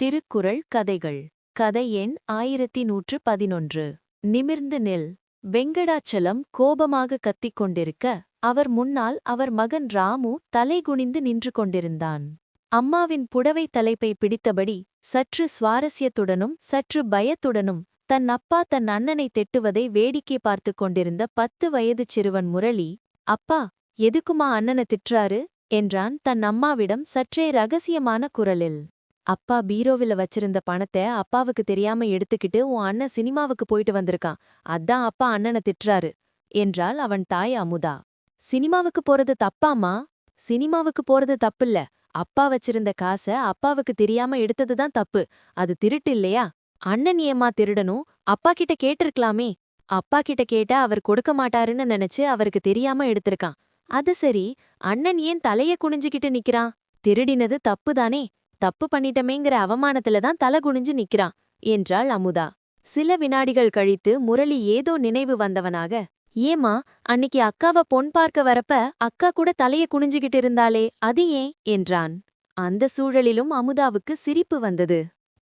திருக்குறள் கதைகள். கதை எண் ஆயிரத்தி நூற்று பதினொன்று. நிமிர்ந்து நில். வெங்கடாச்சலம் கோபமாக கத்திக் கொண்டிருக்க அவர் முன்னால் அவர் மகன் ராமு தலைகுனிந்து நின்று கொண்டிருந்தான். அம்மாவின் புடவை தலைப்பை பிடித்தபடி சற்று சுவாரஸ்யத்துடனும் சற்று பயத்துடனும் தன் அப்பா தன் அண்ணனை தெட்டுவதை வேடிக்கை பார்த்து கொண்டிருந்த பத்து வயது சிறுவன் முரளி அப்பா எதுக்குமா அண்ணனை திட்டுறாரு? என்றான் தன் அம்மாவிடம் சற்றே ரகசியமான குரலில். அப்பா பீரோவில வச்சிருந்த பணத்தை அப்பாவுக்கு தெரியாம எடுத்துக்கிட்டு உன் அண்ணன் சினிமாவுக்கு போயிட்டு வந்திருக்கான். அதான் அப்பா அண்ணனை திட்டுறாரு. என்றாள் அவன் தாய் அமுதா. சினிமாவுக்கு போறது தப்பாமா சினிமாவுக்கு போறது தப்பில்ல. அப்பா வச்சிருந்த காச அப்பாவுக்கு தெரியாம எடுத்ததுதான் தப்பு. அது திருட்டு இல்லையா? அண்ணன் ஏமா திருடனும் அப்பா கிட்ட கேட்டிருக்கலாமே. அப்பா கிட்ட கேட்டா அவர் கொடுக்க மாட்டாருன்னு நினைச்சு அவருக்கு தெரியாம எடுத்திருக்கான். அது சரி. அண்ணன் ஏன் தலைய குனிஞ்சுகிட்டு நிக்கிறான்? திருடினது தப்புதானே? தப்பு பண்ணிட்டமேங்கிற அவமானத்துல தான் தலை குனிஞ்சு நிக்கிறான் என்றாள் அமுதா. சில வினாடிகள் கழித்து முரளி ஏதோ நினைவு வந்தவனாக ஏமா அன்னிக்கு அக்காவ பொன் பார்க்க வரப்ப அக்கா கூட தலைய குனிஞ்சுகிட்டு இருந்தாளே அது ஏன்? என்றான். அந்த சூழலிலும் அமுதாவுக்கு சிரிப்பு வந்தது.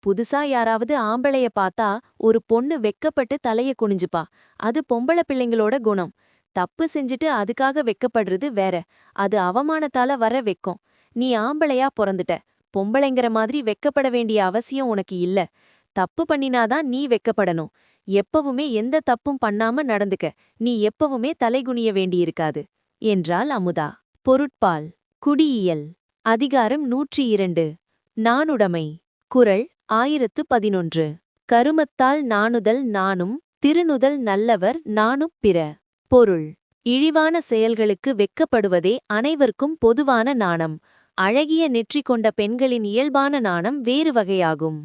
புதுசா யாராவது ஆம்பளைய பார்த்தா ஒரு பொண்ணு வெக்கப்பட்டு தலைய குனிஞ்சுப்பா. அது பொம்பள பிள்ளைங்களோட குணம். தப்பு செஞ்சுட்டு அதுக்காக வெக்கப்படுறது வேற. அது அவமானத்தால வர வெக்கம். நீ ஆம்பளையா பொறந்துட்ட. பொம்பளைங்கிற மாதிரி வெக்கப்பட வேண்டிய அவசியம் உனக்கு இல்ல. தப்பு பண்ணினாதான் நீ வெக்கப்படணும். எப்பவுமே எந்த தப்பும் பண்ணாம நடந்துக்க. நீ எப்பவுமே தலைகுனிய வேண்டியிருக்காது. என்றாள் அமுதா. பொருட்பால். குடியியல். அதிகாரம் நூற்றி இரண்டு. நானுடைமை. குரல் ஆயிரத்து பதினொன்று. கருமத்தால் நாணுதல் நானும் திருநுதல் நல்லவர் நானும் பிற. பொருள். இழிவான செயல்களுக்கு வெக்கப்படுவதே அனைவருக்கும் பொதுவான நாணம். அழகிய நெற்றி கொண்ட பெண்களின் இயல்பான நாணம் வேறு வகையாகும்.